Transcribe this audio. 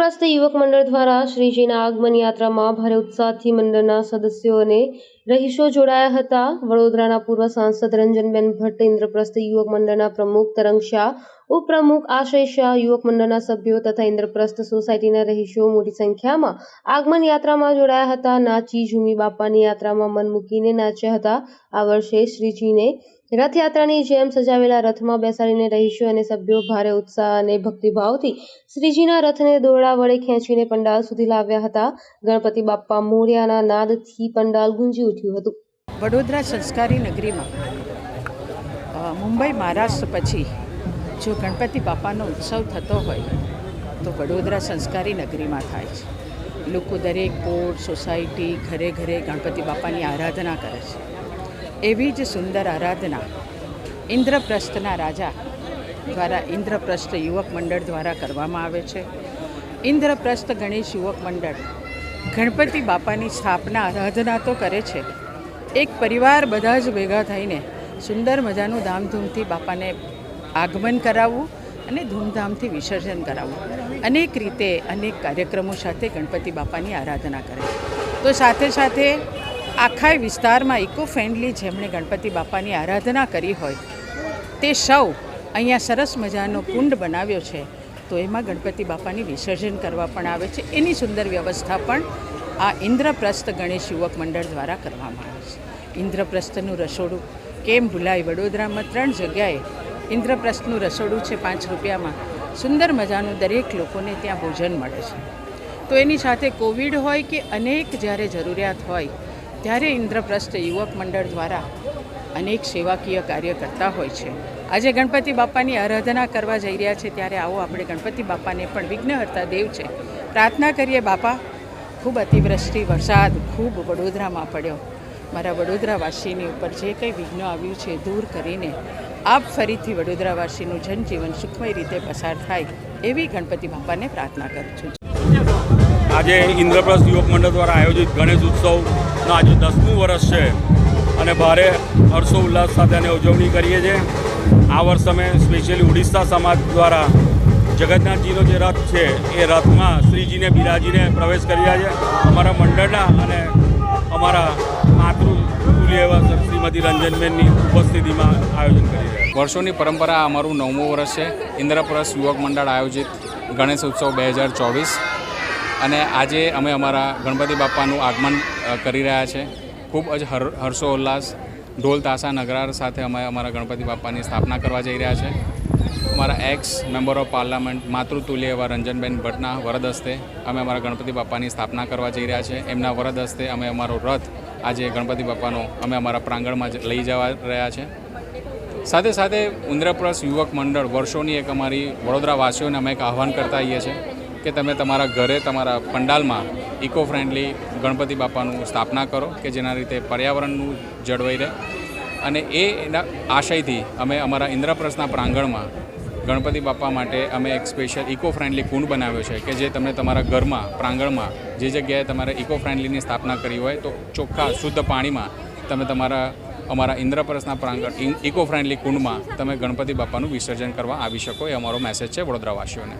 ઇન્દ્રપ્રસ્થ યુવક મંડળ દ્વારા શ્રીજીના આગમન યાત્રામાં ભારે ઉત્સાહથી મંડળના સદસ્યો અને રહીશો જોડાયા હતા. વડોદરાના પૂર્વ સાંસદ રંજનબેન ભટ્ટ, ઇન્દ્રપ્રસ્થ યુવક મંડળના પ્રમુખ તરંગ શાહ, ઉપપ્રમુખ આશય શાહ, યુવક મંડળના સભ્યો તથા ઇન્દ્રપ્રસ્થ સોસાયટીના રહીશો મોટી સંખ્યામાં આગમન યાત્રામાં જોડાયા હતા. નાચી ઝૂમી બાપાની યાત્રામાં મન મૂકીને નાચ્યા હતા. આ વર્ષે શ્રીજીને રથયાત્રાની જેમ સજાવેલા રથમાં બેસાડીને રહીશો અને સભ્યો ભારે ઉત્સાહ અને ભક્તિભાવથી શ્રીજીના રથને દોરડા વડે ખેંચીને પંડાલ સુધી લાવ્યા હતા. ગણપતિ બાપ્પા મોર્યાના નાદથી પંડાલ ગુંજી ઉઠ્યું હતું. વડોદરા સંસ્કારી નગરીમાં મુંબઈ મહારાષ્ટ્ર પછી જો ગણપતિ બાપાનો ઉત્સવ થતો હોય, તો વડોદરા સંસ્કારી નગરીમાં થાય છે. લોકો દરેક બોર્ડ સોસાયટી ઘરે ઘરે ગણપતિ બાપાની આરાધના કરે છે. એવી જ સુંદર આરાધના ઇન્દ્રપ્રસ્થના રાજા દ્વારા ઇન્દ્રપ્રસ્થ યુવક મંડળ દ્વારા કરવામાં આવે છે. ઇન્દ્રપ્રસ્થ ગણેશ યુવક મંડળ ગણપતિ બાપાની સ્થાપના આરાધના તો કરે છે. એક પરિવાર બધા જ ભેગા થઈને સુંદર મજાનું ધામધૂમથી બાપાને આગમન કરાવવું અને ધૂમધામથી વિસર્જન કરાવવું. અનેક રીતે અનેક કાર્યક્રમો સાથે ગણપતિ બાપાની આરાધના કરે તો સાથે સાથે આખા વિસ્તારમાં ઇકો ફ્રેન્ડલી જેમણે ગણપતિ બાપાની આરાધના કરી હોય, તે સૌ અહીંયા સરસ મજાનો કુંડ બનાવ્યો છે. તો એમાં ગણપતિ બાપાની વિસર્જન કરવા પણ આવે છે. એની સુંદર વ્યવસ્થા પણ આ ઇન્દ્રપ્રસ્થ ગણેશ યુવક મંડળ દ્વારા કરવામાં આવે છે. ઇન્દ્રપ્રસ્થનું રસોડું કેમ ભૂલાય? વડોદરામાં ત્રણ જગ્યાએ ઇન્દ્રપ્રસ્થનું રસોડું છે પાંચ રૂપિયામાં. સુંદર મજાનું દરેક લોકોને ત્યાં ભોજન મળે છે. તો એની સાથે કોવિડ હોય કે અનેક જ્યારે જરૂરિયાત હોય ત્યારે ઇન્દ્રપ્રસ્થ યુવક મંડળ દ્વારા અનેક સેવાકીય કાર્ય કરતા હોય છે. આજે ગણપતિ બાપાની આરાધના કરવા જઈ રહ્યા છે ત્યારે આવો આપણે ગણપતિ બાપાને પણ વિઘ્નહર્તા દેવ છે. પ્રાર્થના કરીએ બાપા, ખૂબ અતિવૃષ્ટિ, વરસાદ ખૂબ વડોદરામાં પડ્યો. મારા વડોદરાવાસીની ઉપર જે કંઈ વિઘ્ન આવ્યું છે દૂર કરીને આપ ફરીથી વડોદરાવાસીનું જનજીવન સુખમય રીતે પસાર થાય એવી ગણપતિ બાપાને પ્રાર્થના કરું છું. આજે ઇન્દ્રપ્રસ્થ યુવક મંડળ દ્વારા આયોજિત ગણેશ ઉત્સવનું આજે દસમું વર્ષ છે અને ભારે હર્ષો ઉલ્લાસ સાથે આને ઉજવણી કરીએ છીએ. આ વર્ષ અમે સ્પેશિયલી ઉડીસા સમાજ દ્વારા જગન્નાથજીનો જે રથ છે, એ રથમાં શ્રીજીને, બિરાજીને પ્રવેશ કરી રહ્યા છે. અમારા મંડળના અને અમારા માતૃ એવા શ્રીમતી રંજનબેનની ઉપસ્થિતિમાં આયોજન કરી રહ્યા વર્ષોની પરંપરા અમારું નવમું વર્ષ છે. ઇન્દ્રપ્રસ્થ યુવક મંડળ આયોજિત ગણેશ ઉત્સવ બે હજાર ચોવીસ. અને આજે અમે અમારા ગણપતિ બાપાનું આગમન કરી રહ્યા છે. ખૂબ જ હર, હર્ષોલ્લાસ ઢોલ તાસા નગરાર સાથે અમે અમારા ગણપતિ બાપાની સ્થાપના કરવા જઈ રહ્યા છે. અમારા એક્સ મેમ્બર ઓફ પાર્લામેન્ટ માતૃતુલ્ય એવા રંજનબેન ભટ્ટના વરદ હસ્તે અમે અમારા ગણપતિ બાપાની સ્થાપના કરવા જઈ રહ્યા છે. એમના વરદ હસ્તે અમે અમારો રથ આજે ગણપતિ બાપાનો અમે અમારા પ્રાંગણમાં જ લઈ જવા રહ્યા છે. સાથે સાથે ઉંદ્રપ્રસ યુવક મંડળ વર્ષોની એક અમારી વડોદરાવાસીઓને અમે એક આહવાન કરતા આવીએ છીએ. કે તમે તમારા ઘરે, તમારા પંડાલમાં ઇકો ફ્રેન્ડલી ગણપતિ બાપાનું સ્થાપના કરો કે જેના રીતે પર્યાવરણનું જળવાઈ રહે. અને એ એના આશયથી અમે અમારા ઇન્દ્રપ્રસ્થના પ્રાંગણમાં ગણપતિ બાપા માટે અમે એક સ્પેશિયલ ઇકો ફ્રેન્ડલી કુંડ બનાવ્યો છે કે જે તમે તમારા ઘરમાં, પ્રાંગણમાં જે જગ્યાએ તમારે ઇકો ફ્રેન્ડલીની સ્થાપના કરી હોય તો ચોખ્ખા, શુદ્ધ પાણીમાં તમે તમારા, અમારા ઇન્દ્રપ્રસ્થના પ્રાંગણ ઇકો ફ્રેન્ડલી કુંડમાં તમે ગણપતિ બાપાનું વિસર્જન કરવા આવી શકો એ અમારો મેસેજ છે વડોદરાવાસીઓને.